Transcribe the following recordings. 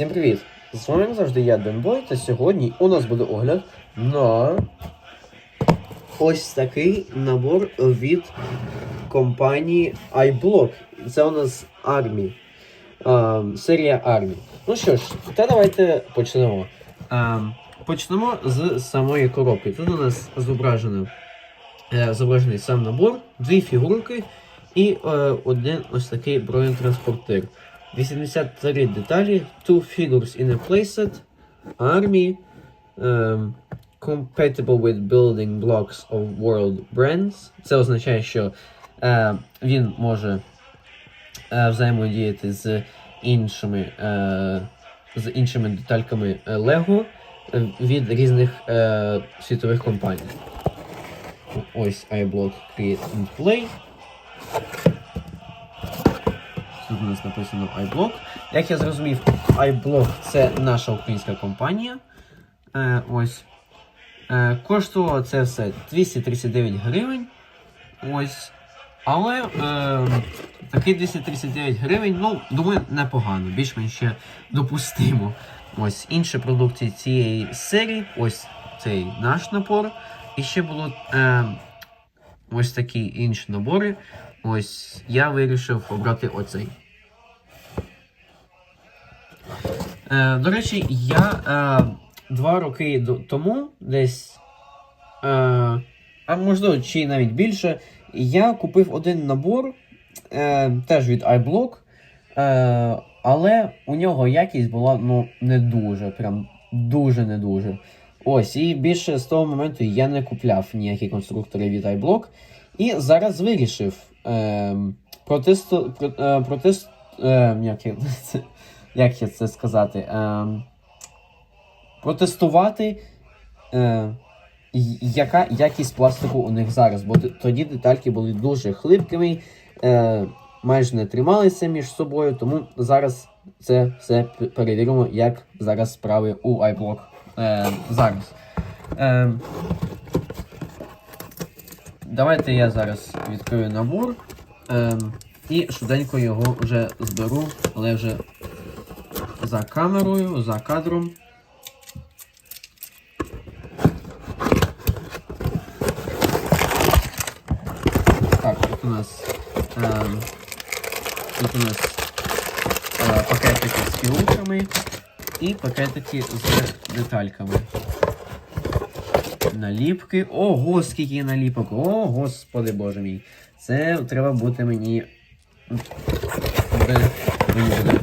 Всім привіт! З вами завжди я Денбой, та сьогодні у нас буде огляд на ось такий набор від компанії iBlock. Це у нас. Ем, серія армії. Ну що ж, та давайте почнемо. Ем, почнемо з самої коробки. Тут у нас зображено, е, зображений сам набор, дві фігурки і е, один ось такий бронетранспортер. 83 деталі, two figures in a playset, армії, um, compatible with building blocks of world brands. Це означає, що е, він може е, взаємодіяти з іншими, е, з іншими детальками е, Lego е, від різних е, світових компаній. Ось iBlock Create and Play. Нас написано iBlock. Як я зрозумів, iBlock це наша українська компанія. Е, ось. Е, коштувало це все 239 гривень. Ось. Але е, такий 239 гривень, ну, думаю, непогано, більш-менш ще допустимо. Ось інші продукції цієї серії, ось цей наш набор. І ще було е, ось такі інші набори. Ось я вирішив обрати оцей. Е, до речі, я е, два роки тому десь. Е, а можливо, чи навіть більше. Я купив один набор е, теж від iBlock. Е, але у нього якість була ну, не дуже. Прям дуже не дуже. Ось, і більше з того моменту я не купляв ніякі конструктори від iBlock. І зараз вирішив е, протесту, про, е, протест, е, як, це, як я це сказати, е, протестувати, е, яка якість пластику у них зараз. Бо тоді детальки були дуже хлипкими, е, майже не трималися між собою, тому зараз це все перевіримо, як зараз справи у iBlock е, зараз. Е, Давайте я зараз відкрию набор ем, і швиденько його вже зберу, але вже за камерою, за кадром. Так, тут у нас ем, тут у нас е, пакетики з фігурками і пакетики з детальками. Наліпки. Ого, скільки наліпок. О, господи боже мій. Це треба бути мені. Мені буде.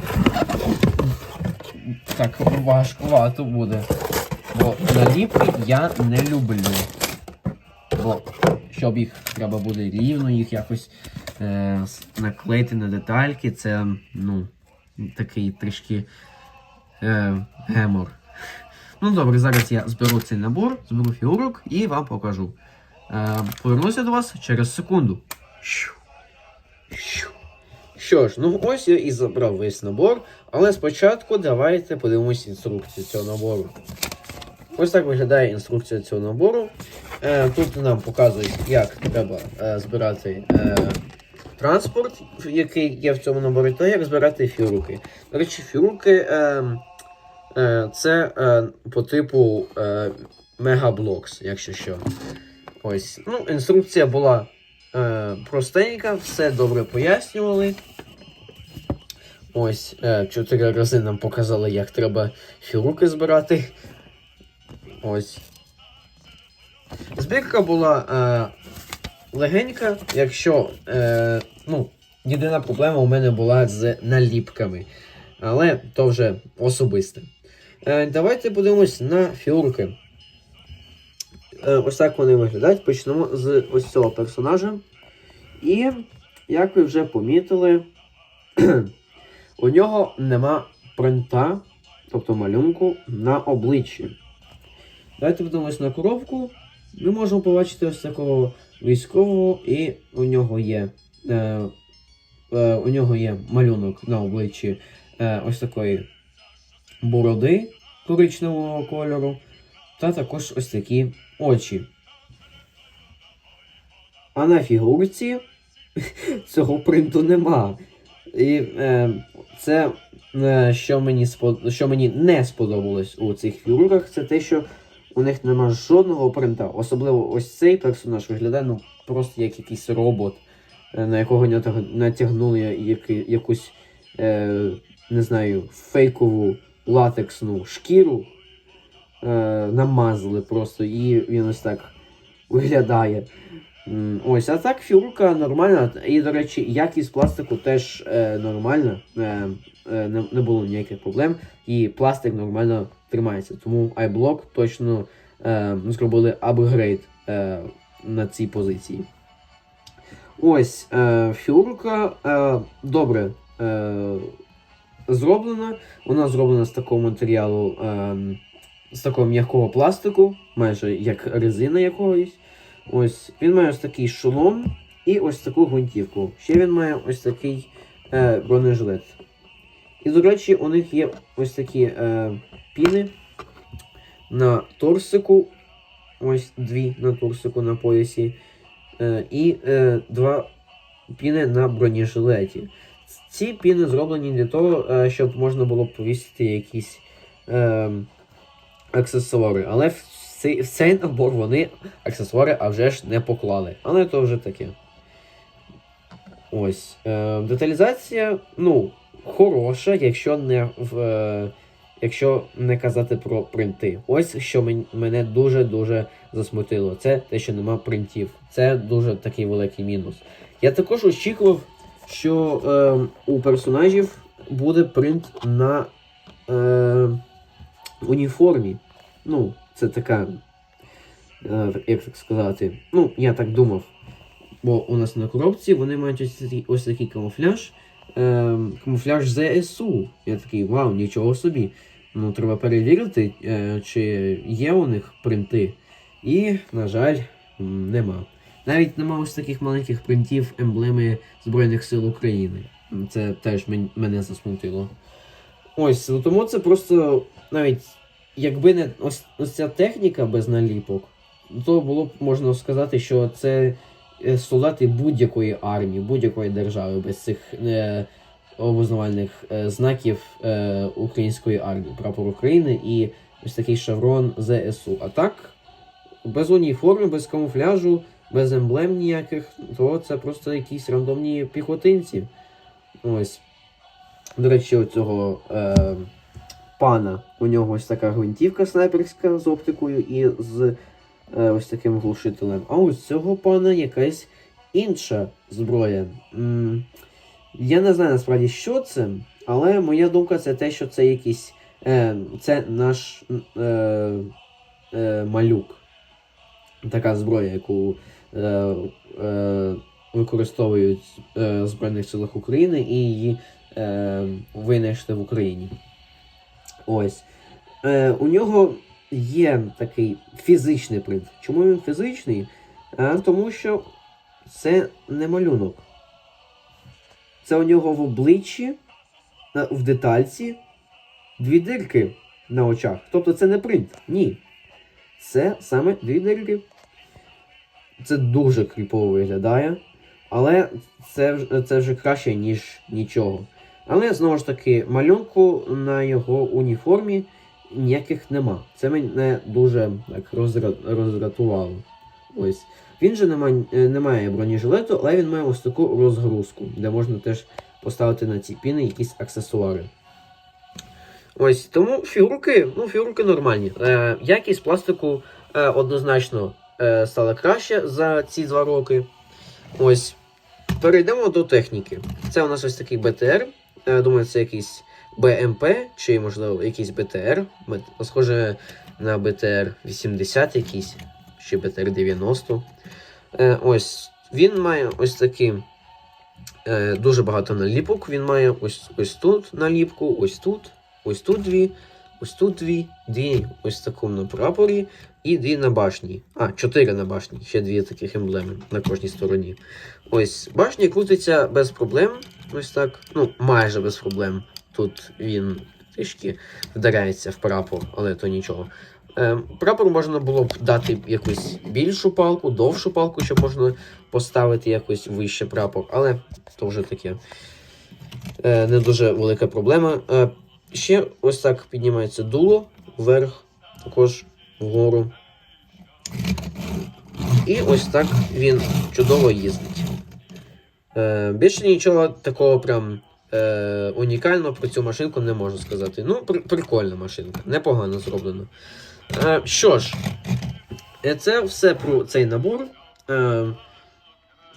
Так важкувато буде. Бо наліпки я не люблю. Бо щоб їх треба буде рівно, їх якось е, наклеїти на детальки, це ну, такий трішки е, гемор. Ну добре, зараз я зберу цей набор, зберу фігурок і вам покажу. Е, повернуся до вас через секунду. Щу. Щу. Що ж, ну ось я і забрав весь набор, але спочатку давайте подивимось інструкцію цього набору. Ось так виглядає інструкція цього набору. Е, тут нам показують, як треба е, збирати е, транспорт, який є в цьому наборі, та як збирати фігурки. До речі, фігурки це по типу Megablocks, якщо що. Ось. Ну, інструкція була е, простенька, все добре пояснювали. Ось, е, чотири рази нам показали, як треба фігурки збирати. Ось. Збірка була е, легенька, якщо. Е, ну, єдина проблема у мене була з наліпками. Але то вже особисте. Е, давайте подивимось на фігурки. Е, ось так вони виглядають. Почнемо з ось цього персонажа. І, як ви вже помітили, у нього нема принта, тобто малюнку, на обличчі. Давайте подивимось на коробку. Ми можемо побачити ось такого військового, і у нього є. Е, е, у нього є малюнок на обличчі е, ось такої бороди коричневого кольору, та також ось такі очі. А на фігурці цього принту нема. І е, це е, що мені спод... що мені не сподобалось у цих фігурках, це те, що у них нема жодного принта. Особливо ось цей персонаж виглядає ну, просто як якийсь робот, е, на якого натягнули яки... якусь, е, не знаю, фейкову латексну шкіру, е, намазали просто, і він ось так виглядає. Ось, а так фігурка нормальна. І, до речі, якість пластику теж е, нормальна. Е, е, не, не було ніяких проблем. І пластик нормально тримається. Тому iBlock точно е, зробили апгрейд е, на цій позиції. Ось е, фігурка е, добре е, зроблена. Вона зроблена з такого матеріалу, е, з такого м'якого пластику, майже як резина якогось. Ось він має ось такий шолом і ось таку гвинтівку. Ще він має ось такий е, бронежилет. І, до речі, у них є ось такі е, піни на торсику. Ось дві на торсику на поясі. Е, і е, два піни на бронежилеті. Ці піни зроблені для того, е, щоб можна було повісити якісь е, аксесуари. Але в цей, набор вони аксесуари а вже ж не поклали. Але то вже таке. Ось. Е, деталізація, ну, хороша, якщо не в. Е, якщо не казати про принти. Ось що мен- мене дуже-дуже засмутило. Це те, що нема принтів. Це дуже такий великий мінус. Я також очікував, що е, у персонажів буде принт на е, уніформі. Ну, це така, е, як так сказати, ну, я так думав. Бо у нас на коробці вони мають ось такий, ось такий камуфляж. Е, камуфляж ЗСУ. Я такий, вау, нічого собі. Ну, треба перевірити, е, чи є у них принти. І, на жаль, нема. Навіть нема ось таких маленьких принтів емблеми Збройних сил України. Це теж мен- мене засмутило. Ось, ну, тому це просто навіть якби не ось, ось ця техніка без наліпок, то було б можна сказати, що це е, солдати будь-якої армії, будь-якої держави без цих е, обознавальних е, знаків е, української армії, прапор України і ось такий шеврон ЗСУ. А так, без уніформи, без камуфляжу, без емблем ніяких, то це просто якісь рандомні піхотинці. Ось. До речі, у цього е, пана у нього ось така гвинтівка снайперська з оптикою і з е, ось таким глушителем. А у цього пана якась інша зброя. М, я не знаю насправді, що це, але моя думка це те, що це якийсь. Е, це наш е, е, малюк. Така зброя, яку е, е, використовують е, в Збройних силах України і її е, винайшли в Україні. Ось. Е, у нього є такий фізичний принт. Чому він фізичний? Е, тому що це не малюнок. Це у нього в обличчі, е, в детальці, дві дирки на очах. Тобто це не принт. Ні. Це саме дві дирки. Це дуже кріпово виглядає. Але це, це вже краще, ніж нічого. Але знову ж таки, малюнку на його уніформі ніяких нема. Це мене дуже так розра- роздратувало. Ось. Він же не має, не має бронежилету, але він має ось таку розгрузку, де можна теж поставити на ці піни якісь аксесуари. Ось тому фігурки, ну, фігурки нормальні. Е, якість пластику е, однозначно е, стала краще за ці два роки. Ось. Перейдемо до техніки. Це у нас ось такий БТР. Е, думаю, це якийсь БМП, чи, можливо, якийсь БТР. Схоже на БТР 80 якийсь, чи БТР 90. Е, ось. Він має ось такі е, дуже багато наліпок. Він має ось, ось тут наліпку, ось тут, ось тут дві, ось тут дві, дві ось такому на прапорі і дві на башні. А, чотири на башні, ще дві таких емблеми на кожній стороні. Ось башня крутиться без проблем. Ось так. Ну, майже без проблем. Тут він трішки вдаряється в прапор, але то нічого. Е, прапор можна було б дати якусь більшу палку, довшу палку, щоб можна поставити якось вище прапор, але то вже таке. Е, не дуже велика проблема. Е, ще ось так піднімається дуло вверх, також вгору. І ось так він чудово їздить. Е, більше нічого такого прям е, унікального про цю машинку не можу сказати. Ну, пр- прикольна машинка, непогано зроблено. Е, що ж, е, це все про цей набор. Е,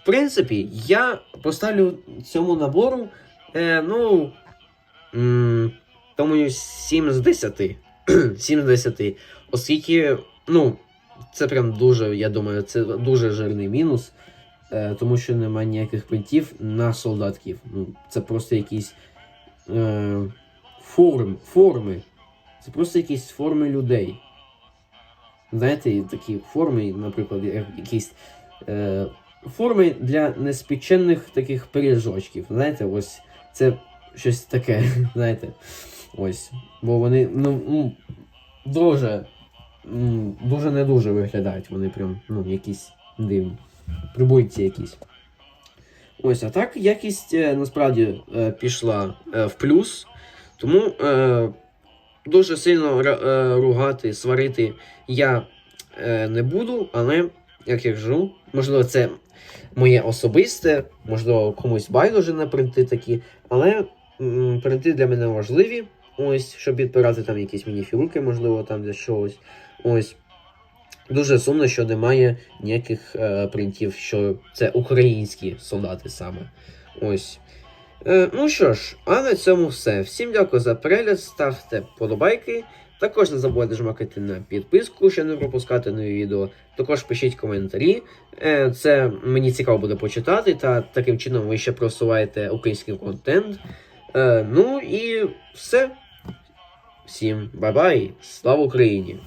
в принципі, я поставлю цьому набору, е, ну, думаю, 7 з 10. 7 з 10. Оскільки, ну, це прям дуже, я думаю, це дуже жирний мінус. Е, тому що немає ніяких принтів на солдатків. Ну, це просто якісь е, форм, форми. Це просто якісь форми людей. Знаєте, такі форми, наприклад, якісь е, форми для неспічених таких пиріжочків. Знаєте, ось це щось таке, знаєте. Ось. Бо вони, ну, дуже, дуже не дуже виглядають. Вони прям, ну, якісь дивні. Прибульці якісь. Ось, а так якість е, насправді е, пішла е, в плюс. Тому дуже сильно ругати, сварити я не буду, але як я кажу, можливо, це моє особисте, можливо, комусь байдуже на принти такі, але принти для мене важливі. Ось, щоб відбирати там якісь мініфігурки, можливо, там для чогось. Ось. Дуже сумно, що немає ніяких е, принтів, що це українські солдати саме. Ось. Е, ну що ж, а на цьому все. Всім дякую за перегляд, ставте подобайки. Також не забувайте жмакати на підписку, щоб не пропускати нові відео. Також пишіть коментарі. Е, це мені цікаво буде почитати, та таким чином ви ще просуваєте український контент. Е, ну і все. Всім бай-бай! Слава Україні!